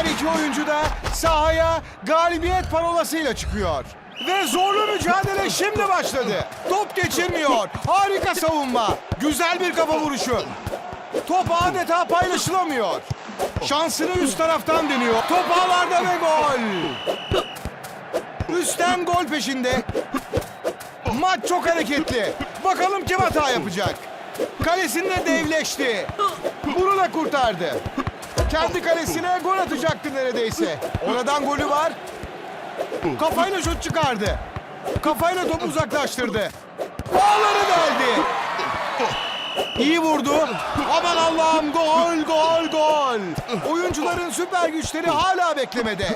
Her iki oyuncu da sahaya galibiyet parolasıyla çıkıyor. Ve zorlu mücadele şimdi başladı. Top geçirmiyor. Harika savunma. Güzel bir kafa vuruşu. Top adeta paylaşılamıyor. Şansını üst taraftan deniyor. Top ağlarda ve gol. Üstten gol peşinde. Maç çok hareketli. Bakalım kim hata yapacak. Kalesinde devleşti. Bunu da kurtardı. Kendi kalesine gol atacaktı neredeyse. Oradan golü var. Kafayla şut çıkardı. Kafayla topu uzaklaştırdı. Ağları deldi. İyi vurdu. Aman Allah'ım gol gol gol. Oyuncuların süper güçleri hala beklemede.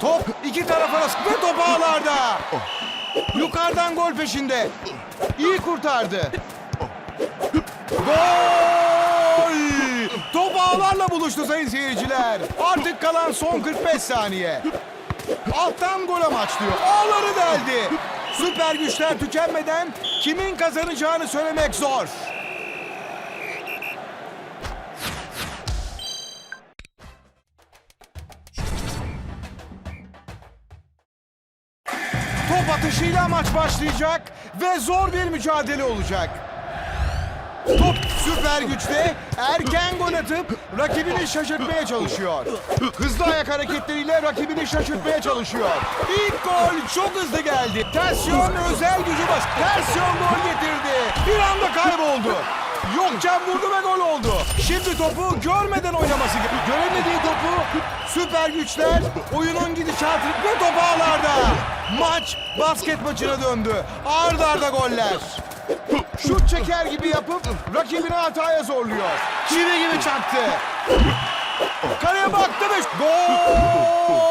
Top iki taraf arası ve top ağlarda. Yukarıdan gol peşinde. İyi kurtardı. Gol! Ağlarla buluştu sayın seyirciler. Artık kalan son 45 saniye. Alttan gol amaçlıyor. Ağları deldi. Süper güçler tükenmeden kimin kazanacağını söylemek zor. Top atışıyla maç başlayacak ve zor bir mücadele olacak. Top süper güçte erken gol atıp rakibini şaşırtmaya çalışıyor. Hızlı ayak hareketleriyle rakibini şaşırtmaya çalışıyor. İlk gol çok hızlı geldi. Tersiyon özel gücü bas. Tersiyon gol getirdi. Bir anda kayboldu. Yokken vurdu ve gol oldu. Şimdi topu görmeden oynaması gerekiyor. Göremediği topu süper güçler oyunun gidişatı ve top ağlarda. Maç basket maçına döndü. Arda arda goller. Şut çeker gibi yapıp rakibini hataya zorluyor. Çivi gibi çaktı. Kaleye baktı ve gol!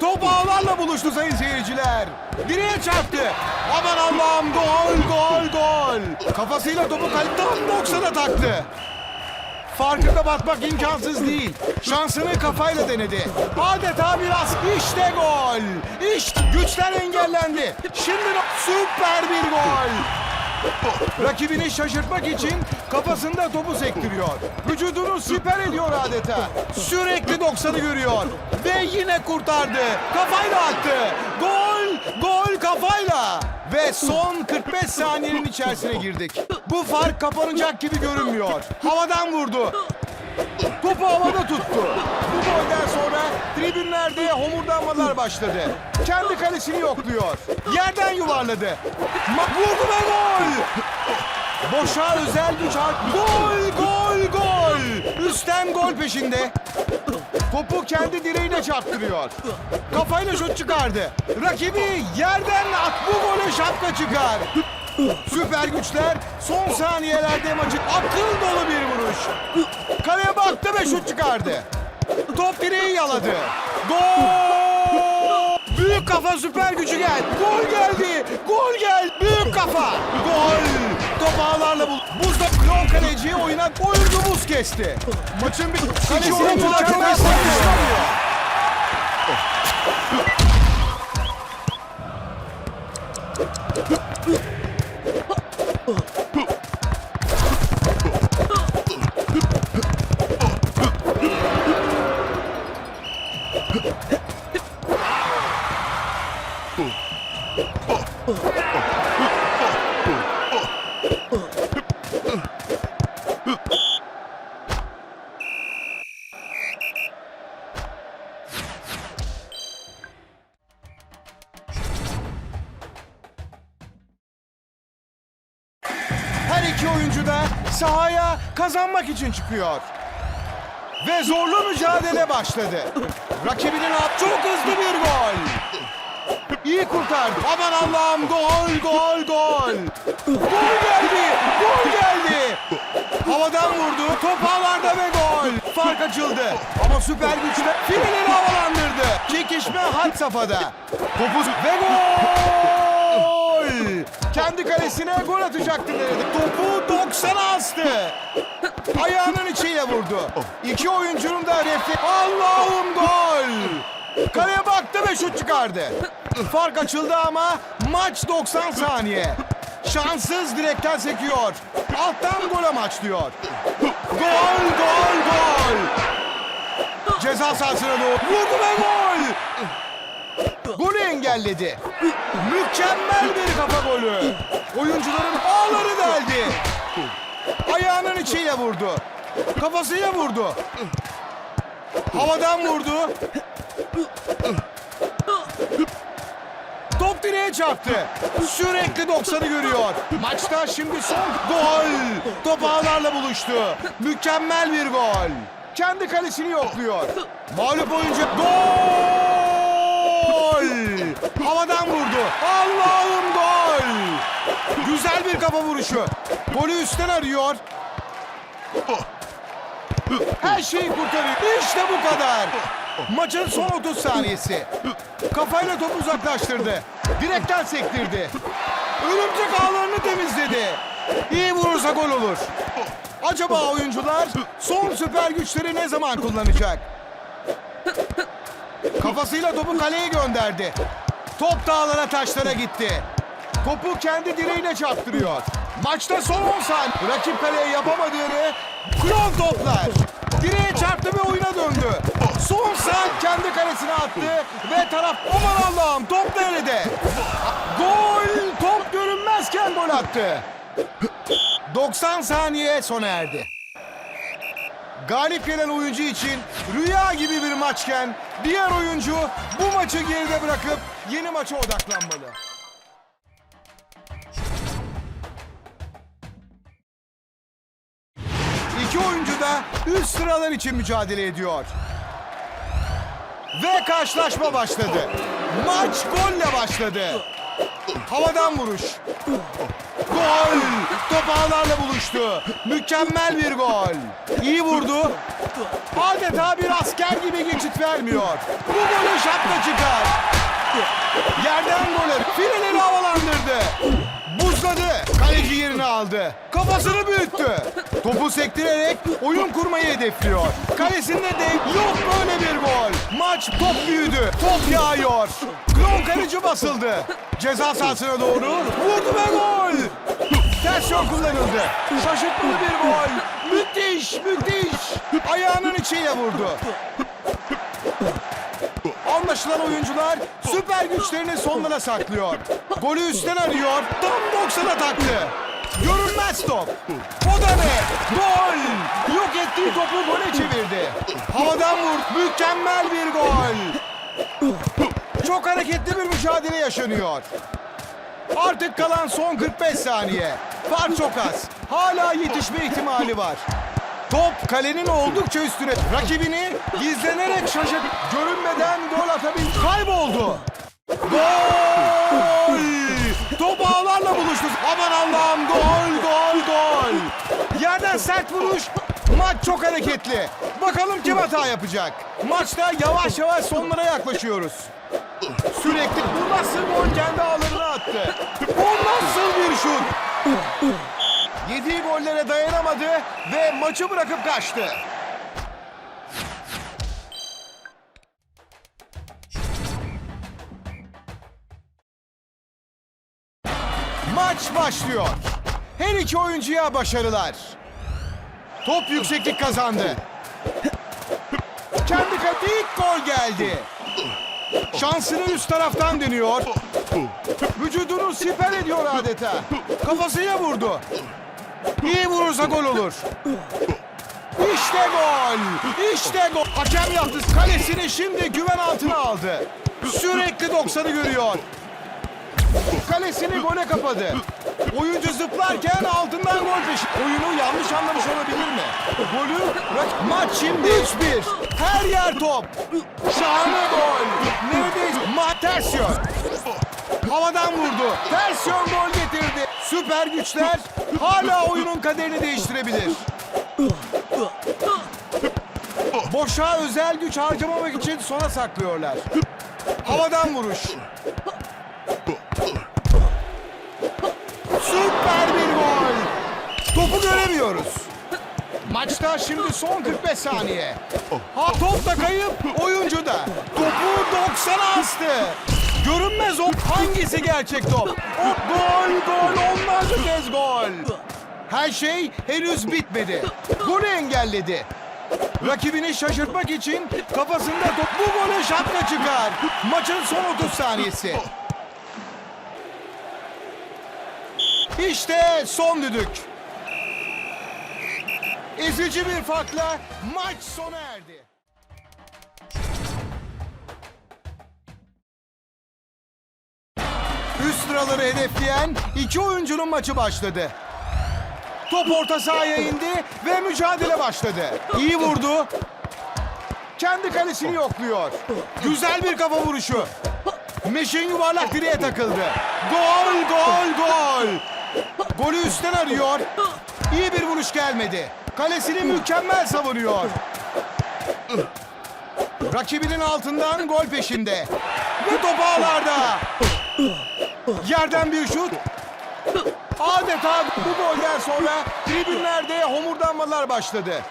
Top ağlarla buluştu sayın seyirciler. Direğe çarptı. Aman Allah'ım gol gol gol. Kafasıyla topu kaleden 90'a taktı. Farkı kapatmak imkansız değil. Şansını kafayla denedi. Adeta biraz işte gol. İşte güçler engellendi. Şimdi süper bir gol. Rakibini şaşırtmak için kafasında topu sektiriyor. Vücudunu siper ediyor adeta. Sürekli 90'ı görüyor. Ve yine kurtardı. Kafayla attı. Gol, gol kafayla. Ve son 45 saniyenin içerisine girdik. Bu fark kapanacak gibi görünmüyor. Havadan vurdu. Topu havada tuttu. Bu golden sonra tribünlerde homurdanmalar başladı. Kendi kalesini yokluyor. Yerden yuvarladı. Vurdu ve gol! Boşa özel güç art. Gol, gol, gol! Üstten gol peşinde. Topu kendi direğine çarptırıyor. Kafayla şut çıkardı. Rakibi yerden at bu gole şapka çıkar. Süper güçler son saniyelerde maçı akıl dolu bir vuruş. Kaleye baktı ve şut çıkardı. Top direği yaladı. Gol! Büyük kafa süper gücü gel. Gol geldi. Gol gel. Büyük kafa. Gol. Top ağlarla bul. Buzda klon kaleciyi oyuna oyuncu buz kesti. Maçın bir kalesini oyuncular çok esnetiyor. Her sahaya kazanmak için çıkıyor. Ve zorlu mücadele başladı. Rakibinin at çok hızlı bir gol. İyi kurtardı. Aman Allah'ım gol gol gol. Gol geldi. Gol geldi. Havadan vurdu. Top ağlarda ve gol. Fark açıldı. Ama süper güçle fileleri havalandırdı. Çekişme had safhada. Topu ve gol. Kendi kalesine gol atacaktı nerede. Topu 90'a astı. Ayağının içiyle vurdu. İki oyuncunun da refle... Allah'ım gol! Kaleye baktı ve şut çıkardı. Fark açıldı ama maç 90 saniye. Şanssız direkten sekiyor. Alttan gol amaçlıyor. Gol, gol, gol! Ceza sahasına doğru vurdu ve gol. Engelledi. Mükemmel bir kafa golü. Oyuncuların ağları deldi. Ayağının içiyle vurdu. Kafasıyla vurdu. Havadan vurdu. Top direğe çarptı. Sürekli 90'ı görüyor. Maçta şimdi son gol. Top ağlarla buluştu. Mükemmel bir gol. Kendi kalesini yokluyor. Mağlup oyuncu gol. Havadan vurdu. Allah'ım gol. Güzel bir kafa vuruşu. Golü üstten arıyor. Her şeyi kurtarıyor. İşte bu kadar. Maçın son 30 saniyesi. Kafayla topu uzaklaştırdı. Direkten sektirdi. Örümcek ağlarını temizledi. İyi vurursa gol olur. Acaba oyuncular son süper güçleri ne zaman kullanacak? Kafasıyla topu kaleye gönderdi. Top dağlara taşlara gitti. Topu kendi direğine çarptırıyor. Maçta son 10 saniye. Rakip kaleye yapamadığını klon toplar. Direğe çarptı ve oyuna döndü. Son saat kendi kalesine attı ve taraf aman Allah'ım top nerede? Gol! Top görünmezken gol attı. 90 saniye sona erdi. Galip gelen oyuncu için rüya gibi bir maçken diğer oyuncu bu maçı geride bırakıp yeni maça odaklanmalı. İki oyuncu da üst sıralar için mücadele ediyor. Ve karşılaşma başladı. Maç golle başladı. Havadan vuruş. Gol! Top ağlarla buluştu. Mükemmel bir gol. İyi vurdu. Adeta bir asker gibi geçit vermiyor. Bu golü şapka çıkar. Yerden gole fileleri havalandırdı. Buzladı. Kaleci yerini aldı. Kafasını büyüttü. Topu sektirerek oyun kurmayı hedefliyor. Kalesinde de yok böyle bir gol. Maç top büyüdü. Top yağıyor. Klon kaleci basıldı. Ceza sahasına doğru vurdu ve gol. Ters yol kullanıldı. Şaşırtmalı bir gol. Müthiş, müthiş. Ayağının içiyle vurdu. Anlaşılan oyuncular süper güçlerini sonlara saklıyor. Golü üstten arıyor. Tam 90'a taktı. Görünmez top. O da ne? Gol! Yok ettiği topu gole çevirdi. Havadan vur. Mükemmel bir gol. Çok hareketli bir mücadele yaşanıyor. Artık kalan son 45 saniye. Fark çok az. Hala yetişme ihtimali var. Top kalenin oldukça üstüne. Rakibini gizlenerek şaşırt. Görünmeden gol atabildi. Kayboldu. Gol! Yerden sert vuruş. Maç çok hareketli. Bakalım kim hata yapacak. Maçta yavaş yavaş sonlara yaklaşıyoruz. Sürekli bu nasıl gol kendi ağlarına attı. Bu nasıl bir şut? Yediği gollere dayanamadı ve maçı bırakıp kaçtı. Maç başlıyor. Her iki oyuncuya başarılar. Top yükseklik kazandı. Kendi kalesi ilk gol geldi. Şansını üst taraftan deniyor. Vücudunu siper ediyor adeta. Kafasıyla vurdu. İyi vurursa gol olur. İşte gol. İşte gol. Hakem yaptı. Kalesini şimdi güven altına aldı. Sürekli 90'ı görüyor. Kalesini gole kapadı. Oyuncu zıplarken altından gol peşi. Oyunu yanlış anlamış olabilir mi? Golü maç şimdi 3-1. Her yer top. Şahane gol. Neredeyiz? Ma ters. Havadan vurdu. Ters gol getirdi. Süper güçler hala oyunun kaderini değiştirebilir. Boşa özel güç harcamamak için sona saklıyorlar. Havadan vuruş. Topu göremiyoruz. Maçta şimdi son 45 saniye. Ha top da kayıp, oyuncu da. Topu 90'a astı. Görünmez o hangisi gerçek top? O gol gol onlarca kez gol. Her şey henüz bitmedi. Golü engelledi. Rakibini şaşırtmak için kafasında top bu gole şapka çıkar. Maçın son 30 saniyesi. İşte son düdük. Ezici bir farkla maç sona erdi. Üst sıraları hedefleyen iki oyuncunun maçı başladı. Top orta sahaya indi ve mücadele başladı. İyi vurdu. Kendi kalesini yokluyor. Güzel bir kafa vuruşu. Meşin yuvarlak direğe takıldı. Gol, gol, gol. Golü üstten arıyor. İyi bir vuruş gelmedi. Kalesini mükemmel savunuyor. Rakibinin altından gol peşinde. Ve top ağlarda. Yerden bir şut. Adeta bu golden sonra tribünlerde homurdanmalar başladı.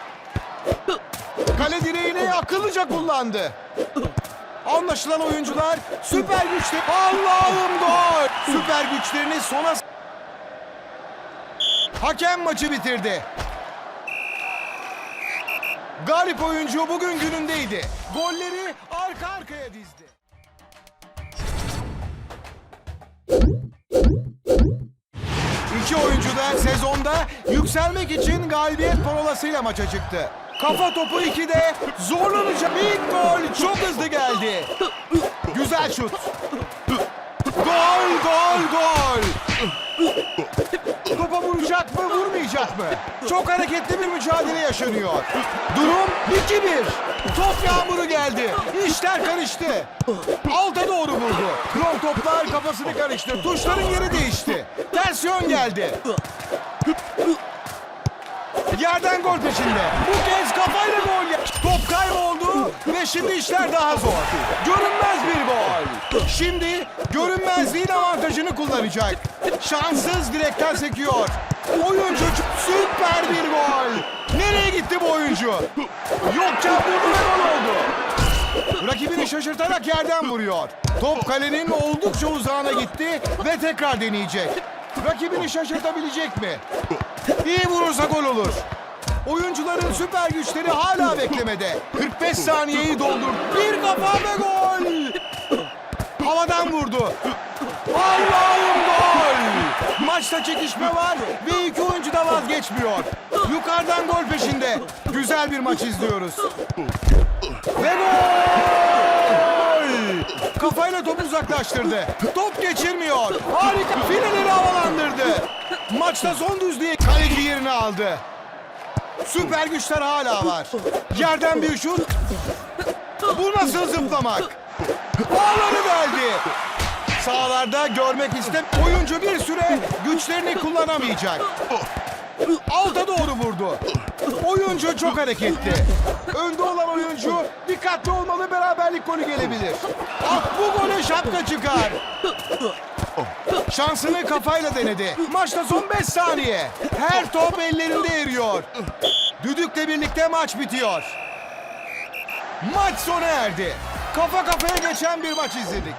Kale direğini akıllıca kullandı. Anlaşılan oyuncular süper güçlü. Allah'ım gol! Süper güçlerini sona... Hakem maçı bitirdi. Galip oyuncu bugün günündeydi. Golleri arka arkaya dizdi. İki oyuncu da sezonda yükselmek için galibiyet parolasıyla maça çıktı. Kafa topu 2'de zorlanacak. İlk gol çok hızlı geldi. Güzel şut. Gol, gol, gol. Vuracak mı, vurmayacak mı? Çok hareketli bir mücadele yaşanıyor. Durum 2-1. Top yağmuru geldi. İşler karıştı. Alta doğru vurdu. Krom toplar kafasını karıştı. Tuşların yeri değişti. Ters geldi. Yerden gol peşinde. Bu kez kafayla gol Top kayboldu ve şimdi işler daha zor. Görünmez bir gol. Şimdi görünmezliğin avantajını kullanacak. Şanssız direkten sekiyor. Oyuncu süper bir gol. Nereye gitti bu oyuncu? Yokken vurdu ve gol oldu. Rakibini şaşırtarak yerden vuruyor. Top kalenin oldukça uzağına gitti ve tekrar deneyecek. Rakibini şaşırtabilecek mi? İyi vurursa gol olur. Oyuncuların süper güçleri hala beklemede. 45 saniyeyi doldur. Bir kafa ve gol. Havadan vurdu. Allah'ım gol. Maçta çekişme var ve iki oyuncu da vazgeçmiyor. Yukarıdan gol peşinde. Güzel bir maç izliyoruz. Ve gol! Kafayla topu uzaklaştırdı. Top geçirmiyor. Harika. Fileleri havalandırdı. Maçta son düzlüğe kaleci yerini aldı. Süper güçler hala var. Yerden bir şut. Bu nasıl zıplamak? Ağları deldi. Sahalarda görmek istem. Oyuncu bir süre güçlerini kullanamayacak. Alta doğru vurdu. Oyuncu çok hareketli. Önde olan oyuncu dikkatli olmalı beraberlik golü gelebilir. Ah bu gole şapka çıkar. Şansını kafayla denedi. Maçta son 5 saniye. Her top ellerinde eriyor. Düdükle birlikte maç bitiyor. Maç sona erdi. Kafa kafaya geçen bir maç izledik.